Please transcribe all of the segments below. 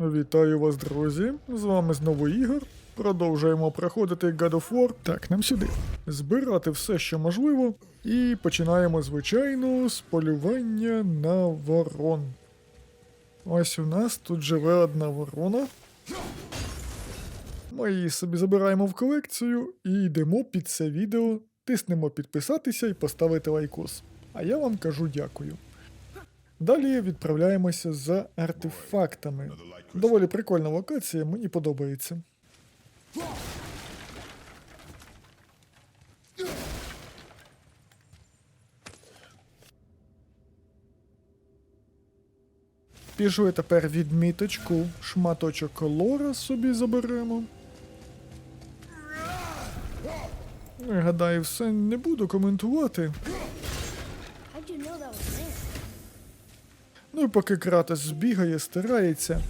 Вітаю вас, друзі! З вами знову Ігор. Продовжуємо проходити God of War. Так, нам сюди. Збирати все, що можливо. І починаємо, звичайно, з полювання на ворон. Ось у нас тут живе одна ворона. Ми її собі забираємо в колекцію і йдемо під це відео, тиснемо підписатися і поставити лайкос. А я вам кажу дякую. Далі відправляємося за артефактами. Доволі прикольна локація, мені подобається. Пішли тепер відміточку, шматочок лора собі заберемо. Гадаю, все не буду коментувати. Ну поки Кратос збігає, старається.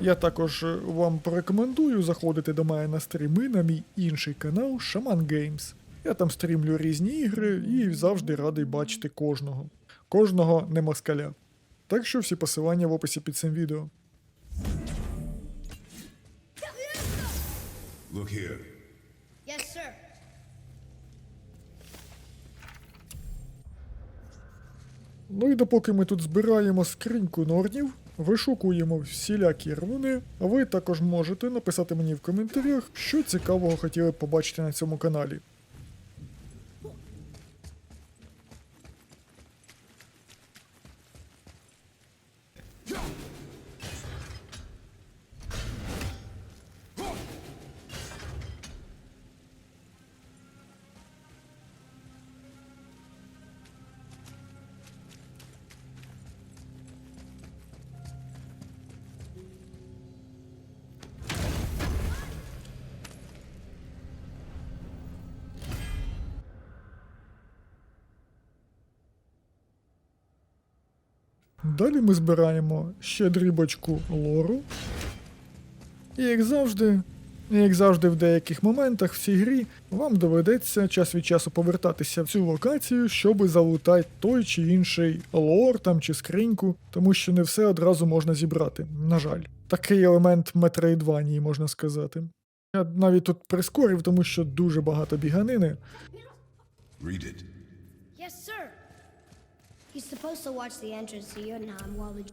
Я також вам порекомендую заходити до мене на стріми на мій інший канал Shaman Games. Я там стрімлю різні ігри і завжди радий бачити кожного. Кожного не москаля. Так що всі посилання в описі під цим відео. Look here. Ну і допоки ми тут збираємо скриньку норнів, вишукуємо всілякі руни, ви також можете написати мені в коментарях, що цікавого хотіли б побачити на цьому каналі. Далі ми збираємо ще дрібочку лору. І як завжди, як завжди в деяких моментах в цій грі вам доведеться час від часу повертатися в цю локацію, щоб залутати той чи інший лор там чи скриньку, тому що не все одразу можна зібрати. На жаль, такий елемент метроїдванії, можна сказати. Я навіть тут прискорив, тому що дуже багато біганини. Read it. He's supposed to watch the entrance to Jotunheim while the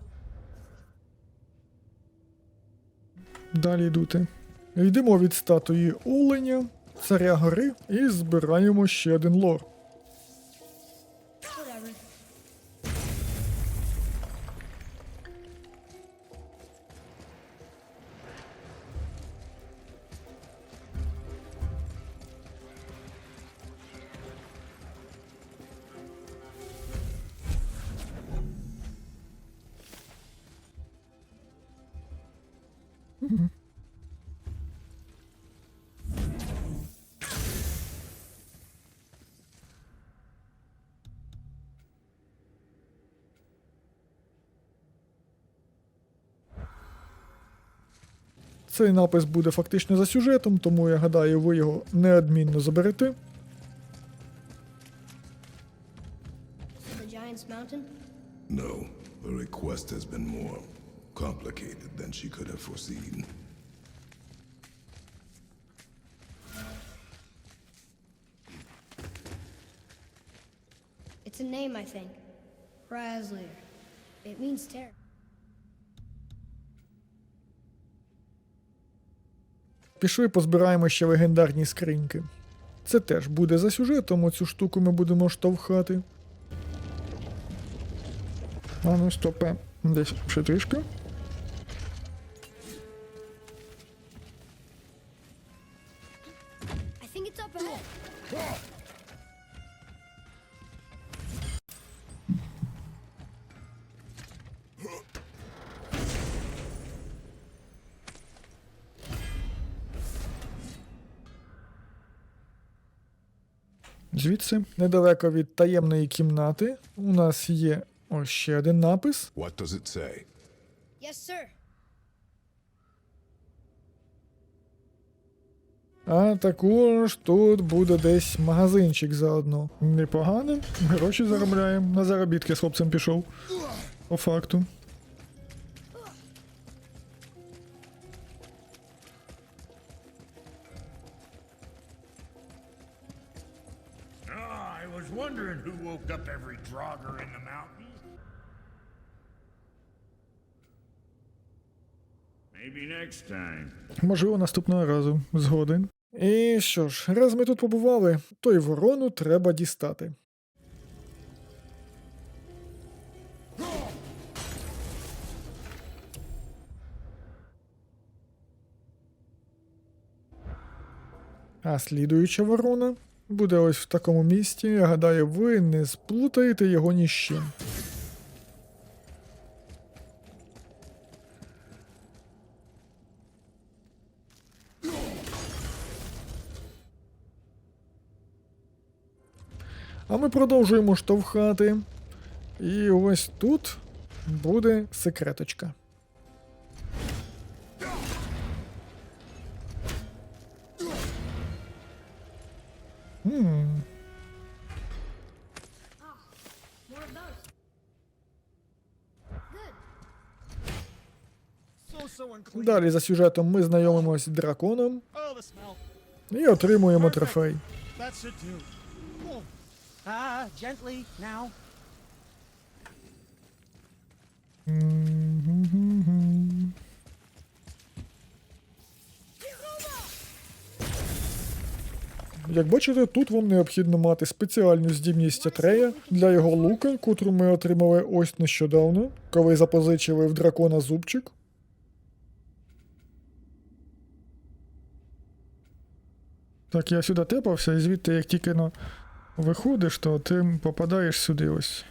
Далі йдути. Йдемо від статуї Оленя, царя гори, і збираємо ще один лор. Цей напис буде фактично за сюжетом, тому я гадаю, ви його неодмінно заберете. No, the request has been more complicated than she could have foreseen. It's a name, I think. Razlir. It means terror. Пішли позбираємо ще легендарні скриньки. Це теж буде за сюжетом, оцю штуку ми будемо штовхати. А ну стопе. Десь ще трішки. I think it's up ahead. Звідси, недалеко від таємної кімнати, у нас є ось ще один напис. What does it say? Yes, sir. А також тут буде десь магазинчик заодно. Непогано. Гроші заробляємо. На заробітки з хлопцем пішов. По факту. Drogger in the mountains. Maybe next time. Можливо, наступного разу. Згоден. І що ж, раз ми тут побували, то й ворону треба дістати. А слідуюча ворона буде ось в такому місці. Я гадаю, ви не сплутаєте його ні з чим. А ми продовжуємо штовхати. І ось тут буде секреточка. Далі за сюжетом ми знайомимось з драконом і отримуємо трофей. Now. Як бачите, тут вам необхідно мати спеціальну здібність Атрея для його лука, котру ми отримали ось нещодавно, коли запозичили в дракона зубчик. Так, я сюди тепався, і звідти, як тільки ну, виходиш, то ти попадаєш сюди ось.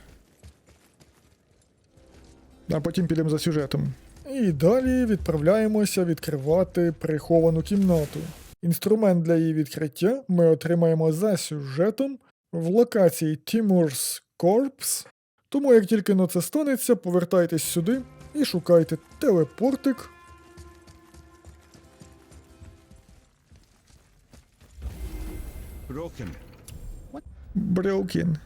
А потім підемо за сюжетом. І далі відправляємося відкривати приховану кімнату. Інструмент для її відкриття ми отримаємо за сюжетом в локації Timur's Corps. Тому як тільки на це станеться, повертайтесь сюди і шукайте телепортик. Broken. Брелкін.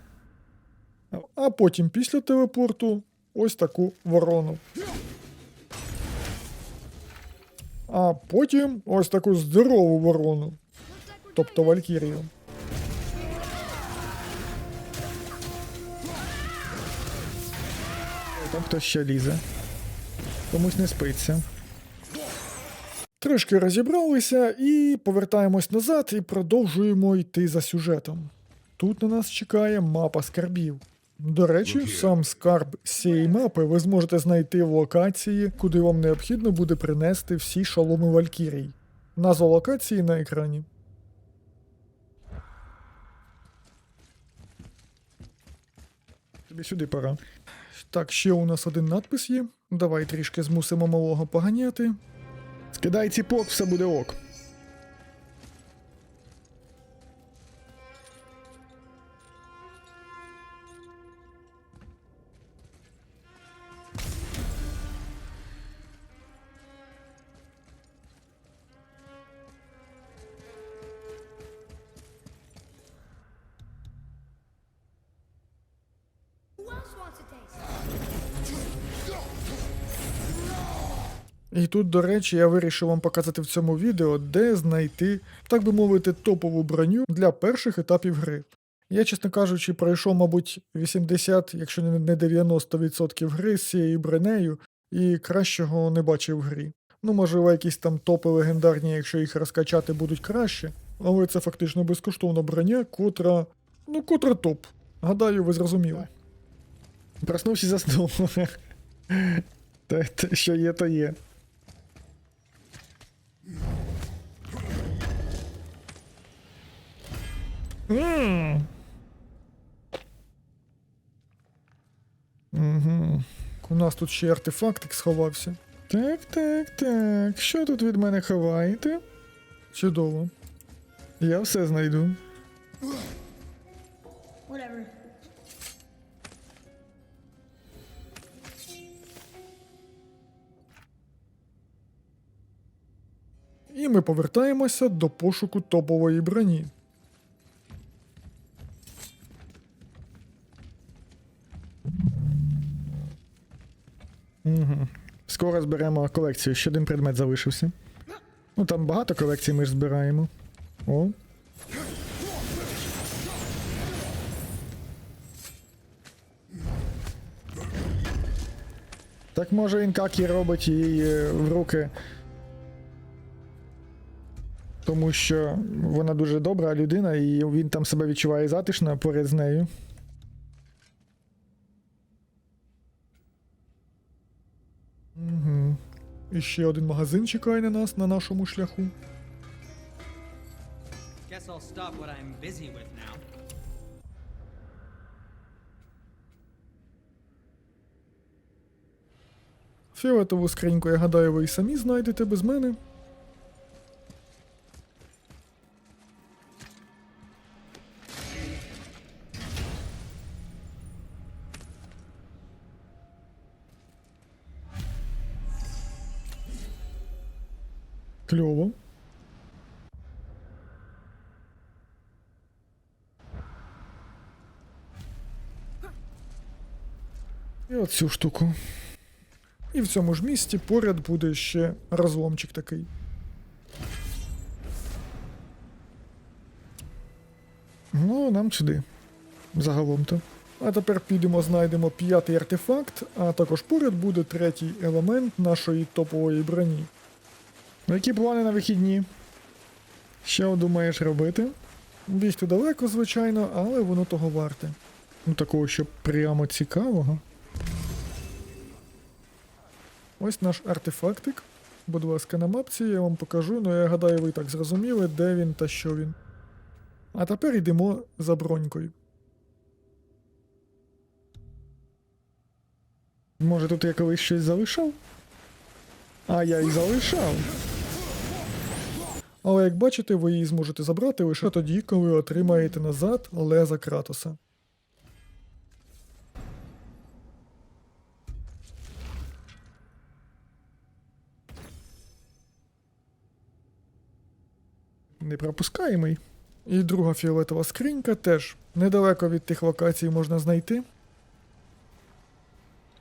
А потім після телепорту ось таку ворону. А потім ось таку здорову ворону. Тобто Валькірію. Там хтось ще лізе. Комусь не спиться. Трошки розібралися і повертаємось назад і продовжуємо йти за сюжетом. Тут на нас чекає мапа скарбів. До речі, сам скарб цієї мапи ви зможете знайти в локації, куди вам необхідно буде принести всі шаломи Валькірій. Назва локації на екрані. Тобі сюди пора. Так, ще у нас один надпис є. Давай трішки змусимо малого поганяти. Скидай ціпок, все буде ок. Who else wants a taste? І тут, до речі, я вирішив вам показати в цьому відео, де знайти, так би мовити, топову броню для перших етапів гри. Я, чесно кажучи, пройшов, мабуть, 80, якщо не не 90% гри з цією бронею, і кращого не бачив в грі. Ну, можливо, якісь там топи легендарні, якщо їх розкачати, будуть краще, але це фактично безкоштовна броня, котра. Ну, котра топ. Гадаю, ви зрозуміли. Проснувся і заснув. Те, що є, то є. Ммм. Угу. У нас тут ще артефактик сховався. Так, так, так. Що тут від мене ховаєте? Чудово. Я все знайду. Whatever. І ми повертаємося до пошуку топової броні. Угу. Скоро зберемо колекцію, ще один предмет залишився. Ну там багато колекцій ми ж збираємо. О. Так може він какі робить її е, в руки. Тому що вона дуже добра людина, і він там себе відчуває затишно поряд з нею. І ще один магазин чекає на нас на нашому шляху. Guess I'll stop what I'm busy with now. Фіолетову скриньку, я гадаю, ви і самі знайдете без мене. І оцю штуку. І в цьому ж місці поряд буде ще розломчик такий. Ну, нам сюди. Загалом-то. А тепер підемо, знайдемо п'ятий артефакт, а також поряд буде третій елемент нашої топової броні. Ну, які плани на вихідні? Що думаєш робити? Бігти далеко, звичайно, але воно того варте. Ну, такого, що прямо цікавого. Ось наш артефактик. Будь ласка, на мапці я вам покажу, ну я гадаю, ви і так зрозуміли, де він та що він. А тепер йдемо за бронькою. Може тут я колись щось залишав? А я і залишав. Але як бачите, ви її зможете забрати лише тоді, коли отримаєте назад леза Кратоса. Не пропускаємий. І друга фіолетова скринька теж недалеко від тих локацій можна знайти.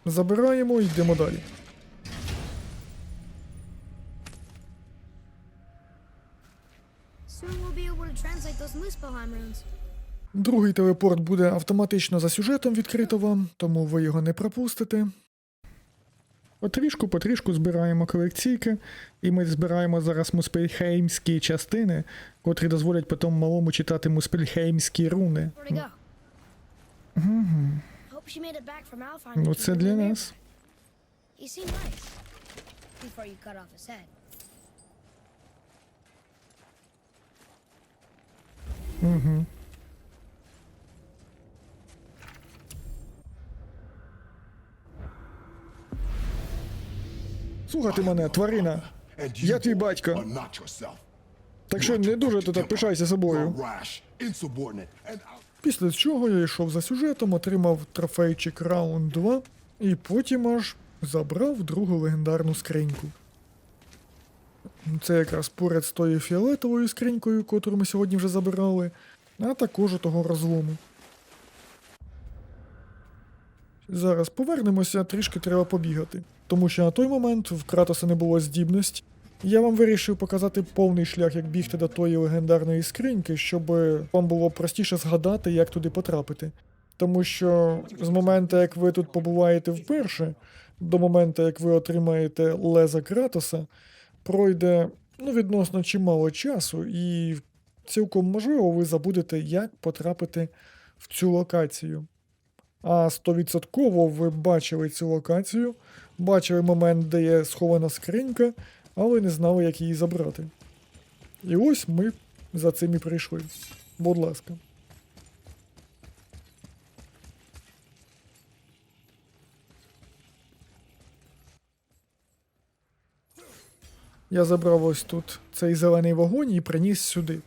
Забираємо і йдемо далі. Другий телепорт буде автоматично за сюжетом відкрито вам, тому ви його не пропустите. Потрішку потрішку збираємо колекційки, і ми збираємо зараз муспельхеймські частини, котрі дозволять потім малому читати муспельхеймські руни. He go? Hope she made Слухати мене, тварина. Я твій батько. Так що не дуже ти так пишайся собою. Після чого я йшов за сюжетом, отримав трофейчик раунд 2, і потім аж забрав другу легендарну скриньку. Це якраз поряд з тою фіолетовою скринькою, котру ми сьогодні вже забирали, а також у того розлому. Зараз повернемося, трішки треба побігати. Тому що на той момент в Кратоса не було здібності. Я вам вирішив показати повний шлях, як бігти до тої легендарної скриньки, щоб вам було простіше згадати, як туди потрапити. Тому що з моменту, як ви тут побуваєте вперше, до моменту, як ви отримаєте леза Кратоса, пройде ну, відносно чимало часу, і цілком можливо ви забудете, як потрапити в цю локацію. А стовідсотково ви бачили цю локацію, бачили момент, де є схована скринька, але не знали, як її забрати. І ось ми за цим і прийшли. Будь ласка. Я забрав ось тут цей зелений вогонь і приніс сюди.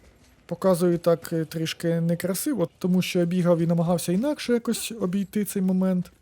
Показую так е, трішки некрасиво, тому що я бігав і намагався інакше якось обійти цей момент.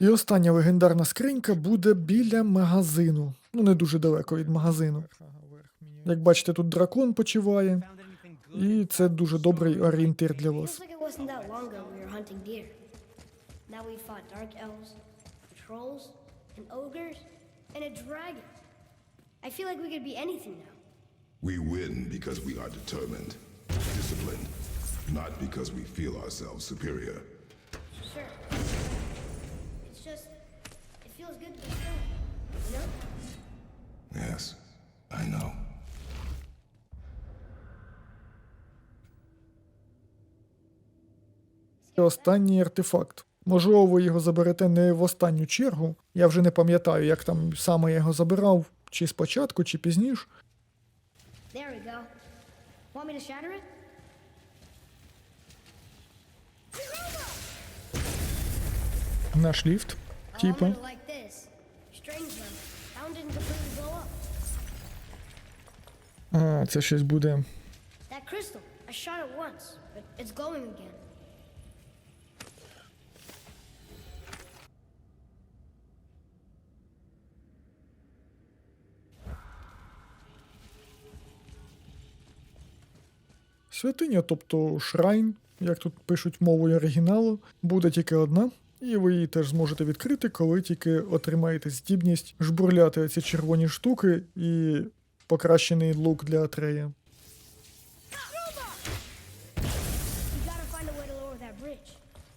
І остання легендарна скринька буде біля магазину. Ну, не дуже далеко від магазину. Як бачите, тут дракон почиває, і це дуже добрий орієнтир для вас. I feel like we could be anything now. We win because we are determined, disciplined, not because we feel ourselves superior. Yes, I know. І останній артефакт. Можливо, ви його заберете не в останню чергу. Я вже не пам'ятаю, як там саме я його забирав, чи спочатку, чи пізніше. There we go. Want me to shatter it? Наш ліфт. Oh, Типа. А, це щось буде. That crystal. I shot it once, but it's glowing again. Святиня, тобто шрайн, як тут пишуть мовою оригіналу, буде тільки одна, і ви її теж зможете відкрити, коли тільки отримаєте здібність жбурляти ці червоні штуки і покращений лук для Атрея. We gotta find a way to lower that bridge.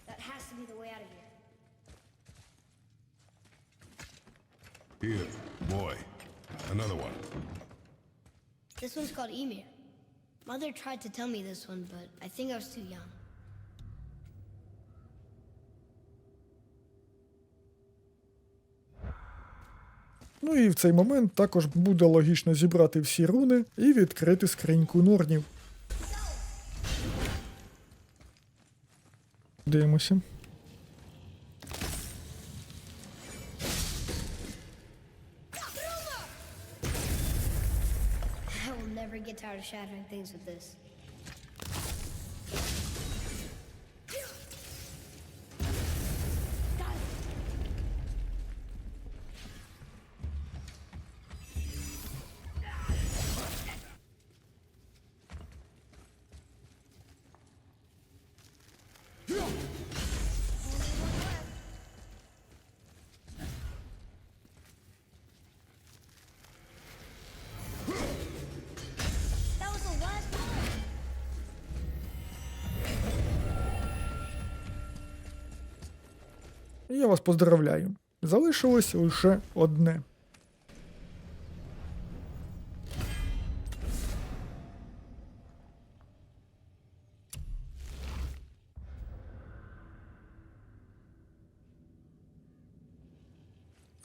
That has to be the way out of here. Here, boy. Another one. This one's called Emir. Mother tried to tell me this one, but I think I was too young. Ну і в цей момент також буде логічно зібрати всі руни і відкрити скриньку норнів. Дивимося. Get tired of shattering things with this. І я вас поздравляю. Залишилось лише одне.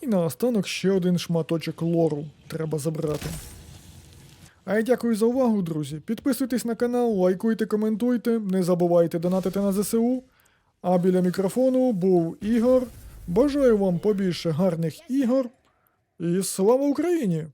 І наостанок ще один шматочок лору треба забрати. А я дякую за увагу, друзі. Підписуйтесь на канал, лайкуйте, коментуйте, не забувайте донатити на ЗСУ. А біля мікрофону був Ігор. Бажаю вам побільше гарних ігор. І слава Україні!